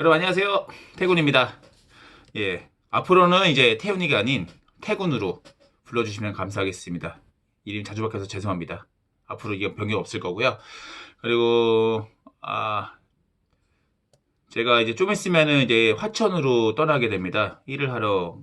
여러분 안녕하세요. 태군입니다. 예. 앞으로는 이제 태훈이가 아닌 태군으로 불러주시면 감사하겠습니다. 이름 자주 바뀌어서 죄송합니다. 앞으로 이게 변경 없을 거고요. 그리고 아 제가 이제 좀 있으면은 이제 화천으로 떠나게 됩니다. 일을 하러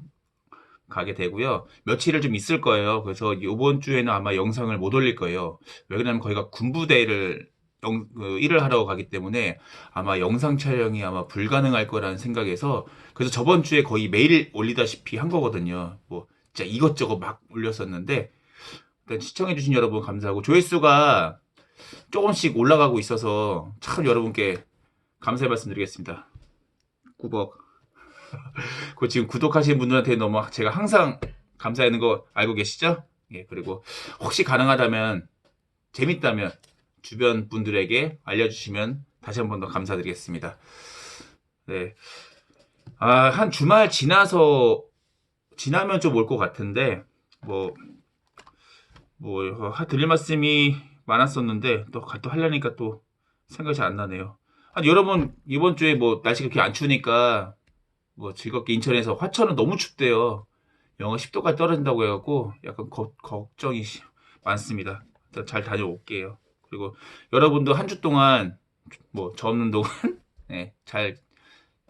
가게 되고요. 며칠을 좀 있을 거예요. 그래서 이번 주에는 아마 영상을 못 올릴 거예요. 왜 그러냐면 거기가 군부대를 영- 그 일을 하러 가기 때문에 아마 영상 촬영이 아마 불가능할 거라는 생각에서 그래서 저번 주에 거의 매일 올리다시피 한 거거든요. 뭐 진짜 이것저것 막 올렸었는데 일단 시청해주신 여러분 감사하고 조회수가 조금씩 올라가고 있어서 참 여러분께 감사의 말씀드리겠습니다. 꾸벅. 그 지금 구독하신 분들한테 너무 제가 항상 감사하는 거 알고 계시죠? 예, 그리고 혹시 가능하다면 재밌다면 주변 분들에게 알려주시면 다시 한 번 더 감사드리겠습니다. 네. 아, 한 주말 지나서, 지나면 좀 올 것 같은데, 뭐, 뭐, 하- 드릴 말씀이 많았었는데, 또, 가- 또 하려니까 또 생각이 잘 안 나네요. 아니, 여러분, 이번 주에 뭐, 날씨가 그렇게 안 추우니까, 뭐, 즐겁게 인천에서 화천은 너무 춥대요. 영하 10도까지 떨어진다고 해갖고, 약간 거- 걱정이 시- 많습니다. 일단 잘 다녀올게요. 그리고 여러분도 한 주 동안 뭐 저 없는 동안 네, 잘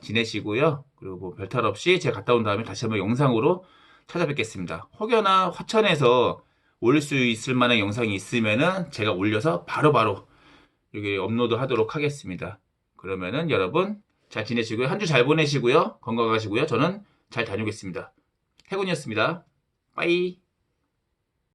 지내시고요. 그리고 뭐 별탈 없이 제가 갔다 온 다음에 다시 한번 영상으로 찾아뵙겠습니다. 혹여나 화천에서 올릴 수 있을 만한 영상이 있으면은 제가 올려서 바로바로 여기 업로드 하도록 하겠습니다. 그러면은 여러분 잘 지내시고요. 한 주 잘 보내시고요. 건강하시고요. 저는 잘 다녀오겠습니다. 태군이었습니다. 빠이.